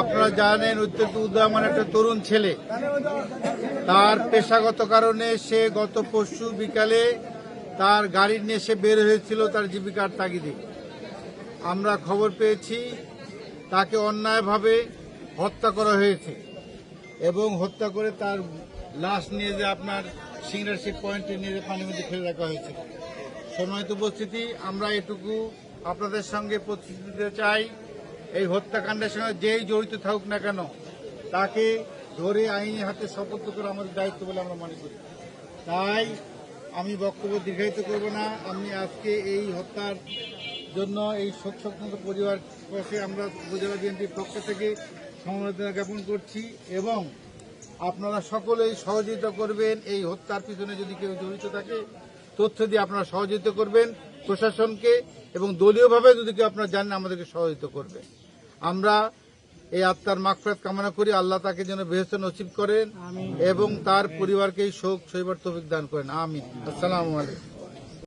আপনারা জানেন অত্যন্ত উদয়মান একটা তরুণ ছেলে। তার পেশাগত কারণে সে গত পরশু বিকালে তার গাড়ি নিয়ে সে বের হয়েছিল তার জীবিকার তাগিদে। আমরা খবর পেয়েছি, তাকে অন্যায়ভাবে হত্যা করা হয়েছে এবং হত্যা করে তার লাশ নিয়ে যে আপনার সিংরাশি পয়েন্টে নিয়ে পানির মধ্যে ফেলে রাখা হয়েছে। সম্মানিত উপস্থিতি, আমরা এটুকু আপনাদের সঙ্গে প্রতিশ্রুতি দিতে চাই। এই হত্যাকাণ্ডের সঙ্গে যেই জড়িত থাকুক না কেন, তাকে ধরে আইনি হাতে শপথ করা আমাদের দায়িত্ব বলে আমরা মনে করি। তাই আমি বক্তব্য দীর্ঘায়িত করব না। আমি আজকে এই হত্যার জন্য এই শোক সংক্রান্ত পরিবার পক্ষে আমরা উপজেলা বিএনপির পক্ষ থেকে সমবেদনা জ্ঞাপন করছি এবং আপনারা সকলেই সহযোগিতা করবেন। এই হত্যার পিছনে যদি কেউ জড়িত থাকে, তথ্য দিয়ে আপনারা সহযোগিতা করবেন প্রশাসনকে এবং দলীয়ভাবে যদি কেউ আপনারা জানেন, আমাদেরকে সহযোগিতা করবেন আমরা এই আত্মার মাকফরাত কামনা করি আল্লাহ তাকে যেন বেহস নসিব করেন এবং তার পরিবারকে এই শোক সৈবার তফিক দান করেন। আমি আসসালামু আলাইকুম।